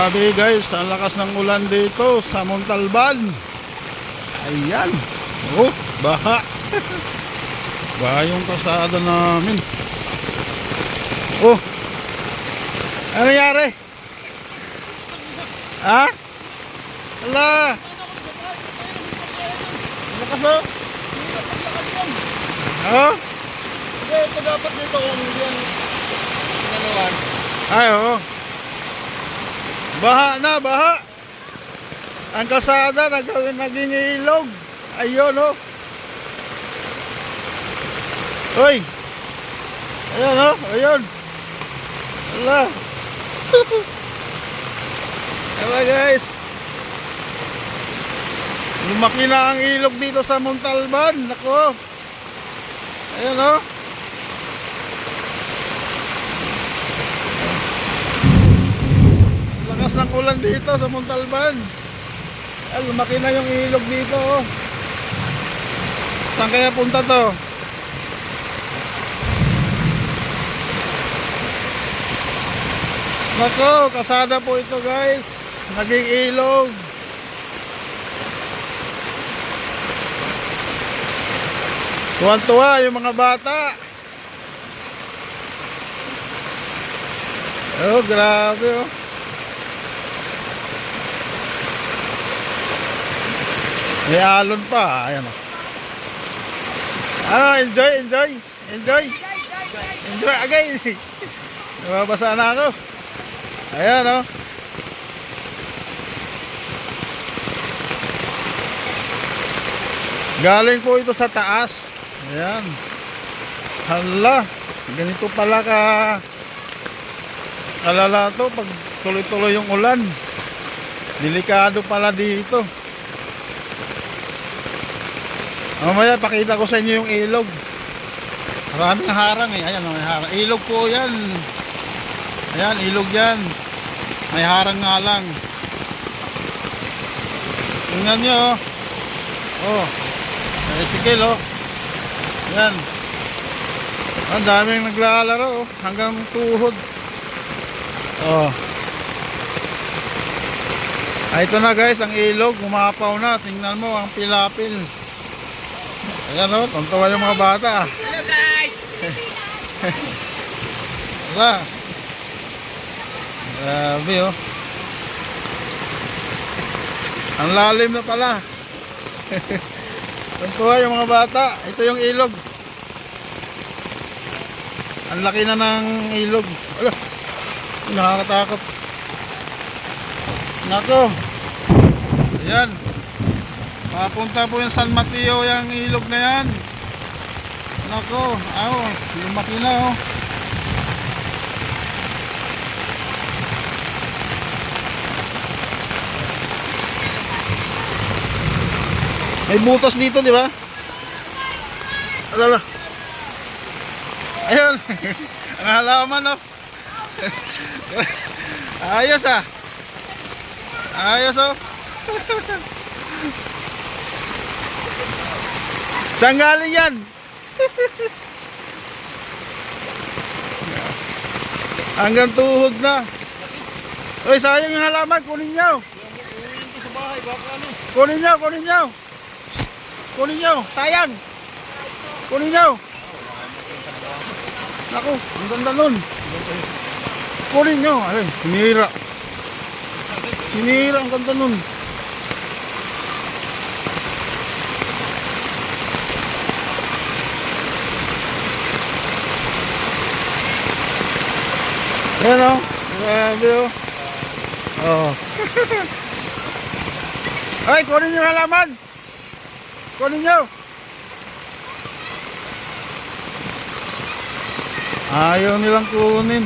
Grabe guys, ang lakas ng ulan dito sa Montalban. Ayan. Oh, baha. baha yung kasada namin. Oh. Ano nangyari? Ha? Ala. Lakas oh. Oh? Hindi, ito dapat dito kung yan. Ay, oo. Baha na, baha. Ang kasada nag naging ilog. Ayun, oh. Hoy. Ayun, oh. Ayun. Ala. Ala, guys. Lumaki na ang ilog dito sa Montalban. Nako. Ayun, oh. Lakas ng ulan dito sa Montalban. Ay, lumaki na yung ilog dito. Oh. Saan kaya punta to? Nako, kasada po ito guys. Naging ilog. Tuwan-tuwa yung mga bata. Oh, grabe oh. May alon pa. Ayan o. Ano, enjoy, enjoy. Enjoy. Enjoy again. Nababasa na ako. Ayan o. Galing po ito sa taas. Ayan. Hala. Ganito pala ka alala to pag tuloy-tuloy yung ulan. Delikado pala dito. Mamaya pakita ko sa inyo yung ilog. Maraming harang eh. Ayan, may harang. Ilog po yan. Ayan, ilog yan. May harang nga lang. Tingnan nyo oh. Oh. Tricycle oh. Yan. Ang daming naglalaro oh. Hanggang tuhod. Oh. Ah, ito na guys, ang ilog. Umapaw na. Tingnan mo, ang pilapil. Ayan o, tontawa yung mga bata. Hello guys! Wala. Grabe oh. Ang lalim na pala. tontawa yung mga bata. Ito yung ilog. Ang laki na ng ilog. Ala, nakakatakot. Nako. Ayan. Papunta po yung San Mateo yung ilog na yan. Nako, aw, lumaki na oh. May butas dito, di ba? Alala. Ayun. Ang halaman, oh. Ayos, ah. Ayos, oh. Saan galing yan? Hanggang tuhod na. Uy, sayang yung halaman. Kunin nyo. Kunin nyo, kunin nyo. Kunin nyo, sayang. Kunin nyo. Naku, ang ganda nun. Kunin nyo. Ay, sinira. Sinira ang ganda nun. Yan o. Grabe o. Oh. Ay, kunin yung halaman. Kunin nyo. Ayaw nilang kunin.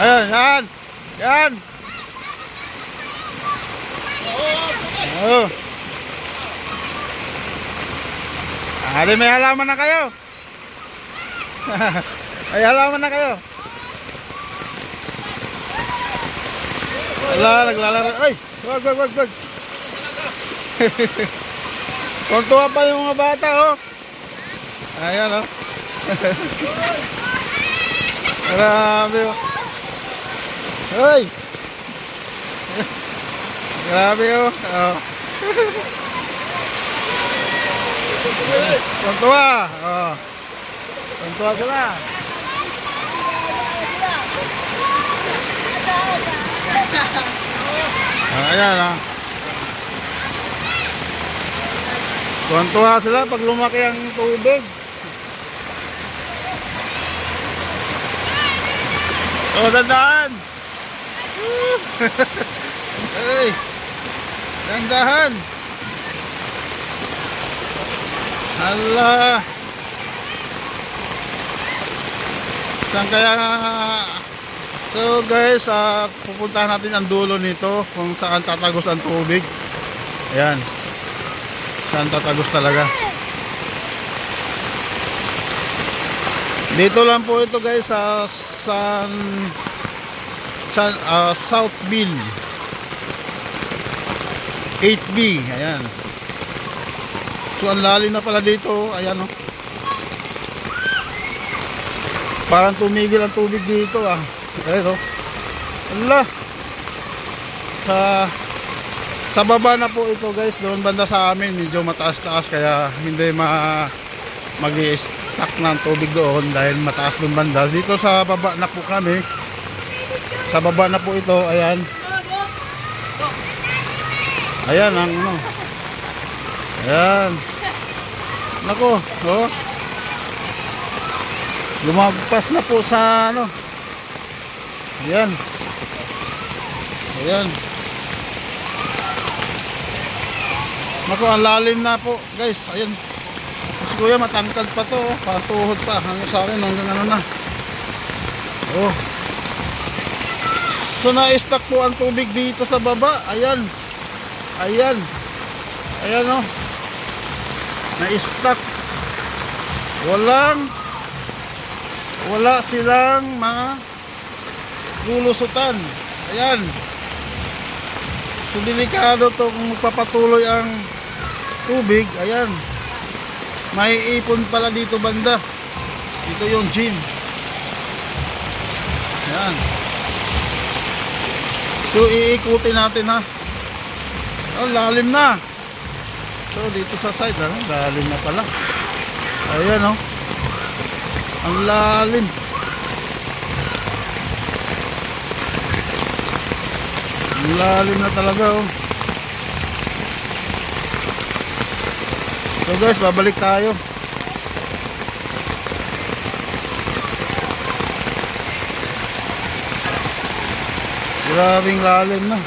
Ayan, yan. Yan. Oh. Ari, may halaman na kayo. may halaman na kayo. Wala, naglalaro. Ay, wag, wag, wag, wag. Kontuwa pa yung mga bata, oh. Ayan, oh. Grabe, oh. Hoy! Grabe oh. Oh. Tuntua. Oh. Tuntua sila. Ayan ah. Tuntua sila pag lumaki ang tubig. Oh, dandaan. Hey. Dandahan. Hala. Saan kaya So guys, ah, pupuntahan natin ang dulo nito kung saan tatagos ang tubig. Ayan. Saan tatagos talaga. Dito lang po ito guys sa San San ah, Southville 8B. Ayan. So ang lalim na pala dito. Ayan oh. Parang tumigil ang tubig dito ah. Ayan oh. Ala. Sa sa baba na po ito guys, doon banda sa amin medyo mataas-taas kaya hindi ma mag stuck ng tubig doon dahil mataas doon banda. Dito sa baba na po kami. Sa baba na po ito, ayan. Ayan ang ano. Ayan. Nako, oh. Lumagpas na po sa ano. Ayan. Ayan. Nako, ang lalim na po, guys. Ayan. Si kuya matangkad pa to, oh. patuhod pa. Hanggang sa akin, hanggang ano na. Oh. So na-stuck po ang tubig dito sa baba. Ayan. Ayan. Ayan oh. Na-stuck. Walang wala silang mga lulusutan. Ayan. So delikado to kung magpapatuloy ang tubig. Ayan. May ipon pala dito banda. Dito yung gym. Ayan. So iikutin natin ha. Oh, lalim na. So dito sa side, ano, lalim na pala. Ayan oh. Ang lalim. Lalim na talaga oh. So guys, babalik tayo. Grabing lalim na.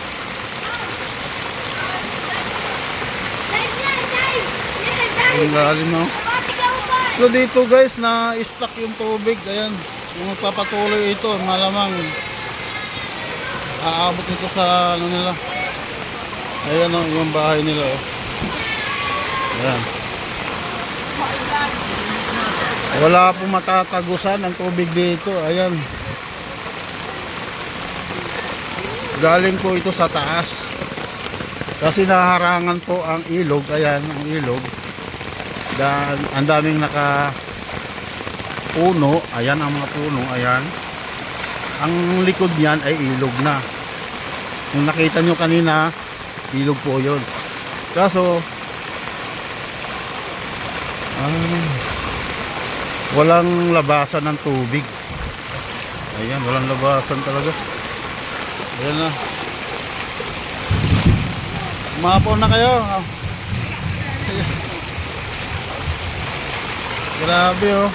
Ang lalim na. oh. So dito guys, na stuck yung tubig. Ayan, kung magpapatuloy ito, malamang aabot nito sa ano nila. Ayan o, yung bahay nila. Oh. Ayan. Wala po matatagusan ang tubig dito. Ayan. Galing po ito sa taas. Kasi naharangan po ang ilog. Ayan, ang ilog. Dan, ang daming naka puno. Ayan ang mga puno. Ayan. Ang likod niyan ay ilog na. Kung nakita nyo kanina, ilog po yun. Kaso, ah, walang labasan ng tubig. Ayan, walang labasan talaga. Ayan na. Umapaw na kayo. Ayan. Grabe oh.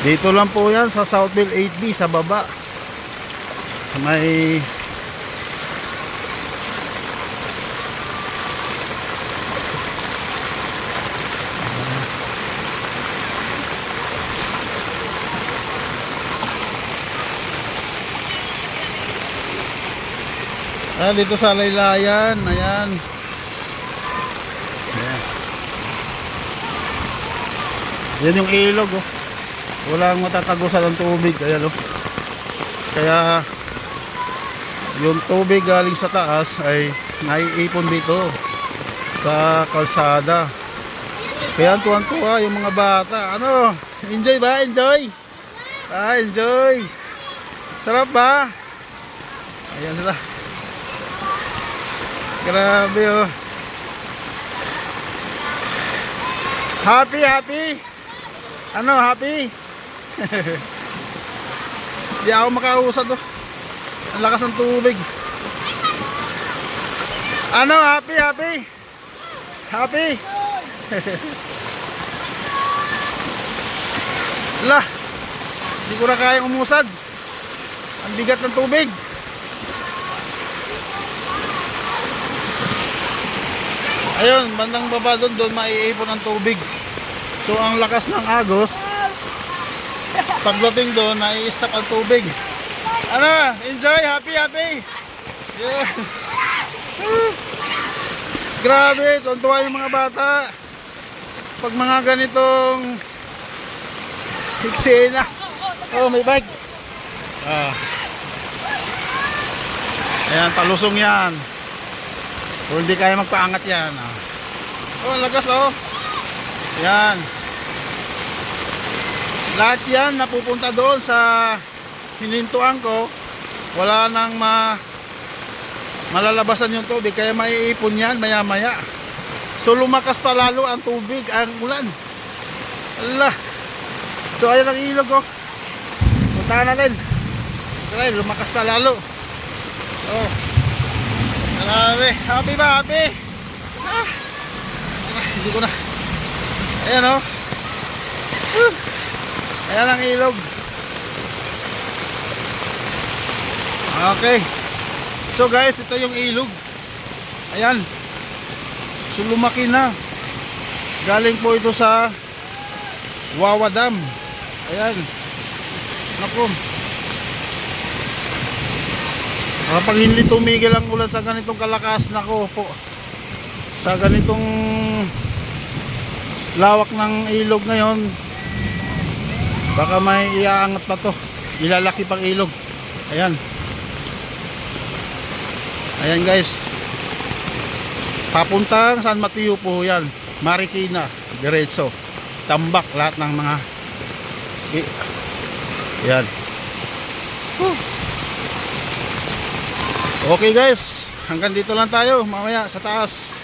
Dito lang po yan sa Southville 8B sa baba. May Ah, dito sa laylayan, ayan. Ayan. Yan yung ilog oh. Walang matatagusan ng tubig, ayan oh. Kaya yung tubig galing sa taas ay naiipon dito sa kalsada. Kaya tuwan-tuwa yung mga bata. Ano? Enjoy ba? Enjoy? Ah, enjoy. Sarap ba? Ayan sila. Grabe oh. Happy, happy. Ano, happy? Di ako makausad oh. Ang lakas ng tubig. Ano, happy, happy? Happy? Lah, hindi ko na kayang umusad. Ang bigat ng tubig. Ayun, bandang baba doon, doon maiipon ang tubig. So ang lakas ng agos, pagdating doon, nai-stop ang tubig. Ano? Enjoy, happy, happy. Yeah. Grabe, tuntua yung mga bata. Pag mga ganitong eksena. Oh, may bike. Ah. Ayan, palusong yan. Kung hindi kaya magpaangat yan. Ah. Oh, lagas oh. Yan. Lahat yan napupunta doon sa hinintuan ko. Wala nang ma malalabasan yung tubig kaya maiipon yan maya maya. So lumakas pa lalo ang tubig, ang ulan. Allah. So ayan ang ilog oh. Puntahan natin. Tara, lumakas pa lalo. Oh. Grabe. Happy ba? Happy? Ah. Tara, hindi ko na. Ayan oh. Uh. Ayan ang ilog. Okay. So guys, ito yung ilog. Ayan. So lumaki na. Galing po ito sa Wawa Dam. Ayan. Naku. Kapag hindi tumigil ang ulan sa ganitong kalakas, nako po. Sa ganitong lawak ng ilog ngayon, baka may iaangat pa to. Ilalaki pang ilog. Ayan. Ayan guys. Papuntang San Mateo po yan. Marikina, diretso. Tambak lahat ng mga Yan. Okay guys, hanggang dito lang tayo mamaya sa taas.